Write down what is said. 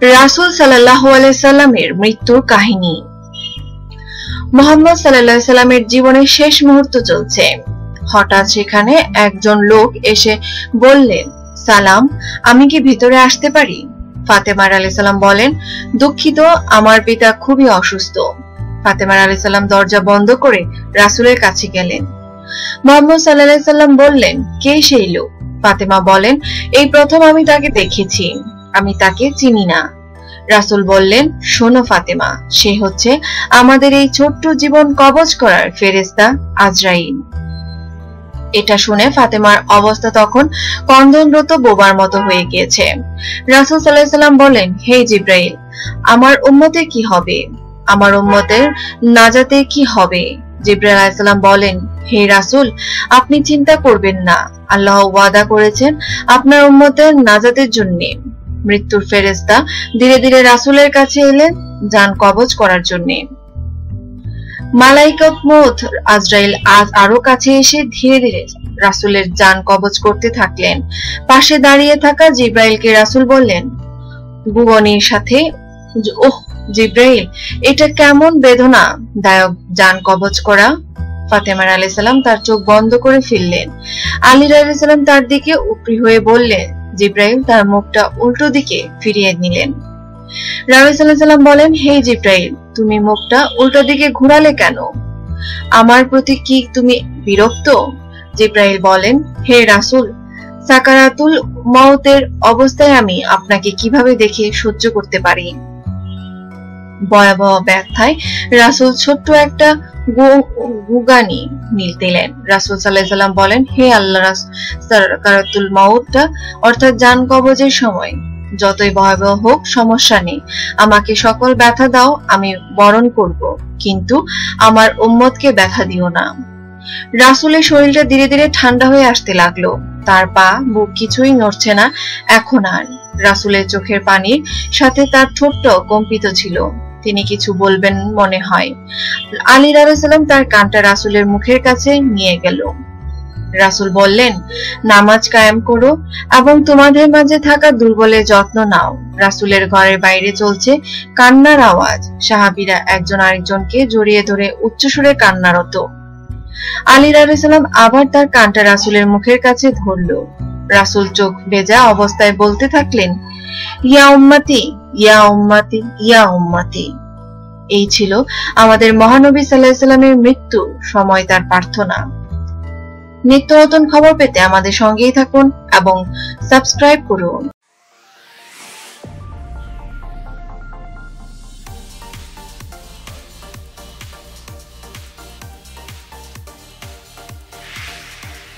রাসুল সাল্লাহ আলাইসাল্লামের মৃত্যুর কাহিনী। মোহাম্মদ সাল্লাহ সাল্লামের জীবনের শেষ মুহূর্ত চলছে। হঠাৎ সেখানে একজন লোক এসে বললেন, সালাম, আমি কি ভিতরে আসতে পারি? ফাতেমার আলী সাল্লাম বলেন, দুঃখিত, আমার পিতা খুবই অসুস্থ। ফাতেমার আলী সাল্লাম দরজা বন্ধ করে রাসুলের কাছে গেলেন। মোহাম্মদ সাল্লাহ সাল্লাম বললেন, কে সেই লোক? ফাতেমা বলেন, এই প্রথম আমি তাকে দেখেছি। আমি তাকে চিনি না। রাসুল বললেন, শোনো ফাতেমা, সে হচ্ছে আমাদের এই ছোট্ট জীবন কবজ করার ফেরেস্তা আজরাইল। এটা শুনে ফাতেমার অবস্থা তখন কন্দনরত বোবার মতো হয়ে গিয়েছে। রাসুল সাল্লাহ সাল্লাম বলেন হে জিব্রাইল, আমার উম্মতের কি হবে? আমার উম্মতের নাজাতে কি হবে? জিব্রাইল আলাইসাল্লাম বলেন, হে রাসুল, আপনি চিন্তা করবেন না। আল্লাহ ওয়াদা করেছেন আপনার উম্মতের নাজাতের জন্য। মৃত্যুর ফেরেস্তা ধীরে ধীরে রাসুলের কাছে এলেন যান কবজ করার জন্য। মালাইকত মত আজরাইল আজ আরও কাছে এসে ধীরে ধীরে রাসুলের যান কবজ করতে থাকলেন। পাশে দাঁড়িয়ে থাকা জিব্রাইলকে রাসুল বললেন, ভুবনির সাথে, ওহ, জিব্রাইল, এটা কেমন বেদনা, দায়ক যান কবজ করা। ফাতেমার আলি সাল্লাম তার চোখ বন্ধ করে ফিরলেন আলী আলি সাল্লাম তার দিকে উপরি হয়ে বললেন জিব্রাইল তার মুখটা উল্টো দিকে ফিরিয়ে নিলেন। রাবি সাল্লাম বলেন, হে জিব্রাইল, তুমি মুখটা উল্টো দিকে ঘুরালে কেন? আমার প্রতি কি তুমি বিরক্ত? জিব্রাইল বলেন, হে রাসুল, সাকারাতুল মওতের অবস্থায় আমি আপনাকে কীভাবে দেখে সহ্য করতে পারি? ভয়াবহ ব্যথায় রাসুল ছোট্ট একটা গুগানি দিলেন। রাসুল সাল্লাহ বলেন, হে আল্লাহ সাকারাতুল মাউতটা, অর্থাৎ জান কবজের সময়। যতই ভয়াবহ হোক, সমস্যা নেই। আমাকে সকল ব্যথা দাও, আমি বরণ করব। কিন্তু আমার উম্মতকে ব্যথা দিও না। রাসুলের শরীরটা ধীরে ধীরে ঠান্ডা হয়ে আসতে লাগল। তার পা, বুক কিছুই নড়ছে না, এখন আর। রাসুলের চোখের পানির সাথে তার ঠোঁটটাও কম্পিত ছিল। তিনি কিছু বলবেন মনে হয়। আলী রাসালাম তার কানটা রাসুলের মুখের কাছে নিয়ে গেল। রাসুল বললেন, নামাজ কায়েম করো এবং তোমাদের মাঝে থাকা দুর্বলের যত্ন নাও। রাসুলের ঘরের বাইরে চলছে কান্নার আওয়াজ। সাহাবিরা একজন আরেকজনকে জড়িয়ে ধরে উচ্চস্বরে কান্নারত আলী রাসালাম আবার তার কানটা রাসুলের মুখের কাছে ধরল। রাসুল চোখ বেজা অবস্থায় বলতে থাকলেন, ইয়া উম্মাতি ইয়া উম্মাতি ইয়া উম্মাতি। এই ছিল আমাদের মহানবী সাল্লাহ সাল্লামের মৃত্যু সময় তার প্রার্থনা। নিত্য নতুন খবর পেতে আমাদের সঙ্গেই থাকুন এবং সাবস্ক্রাইব করুন।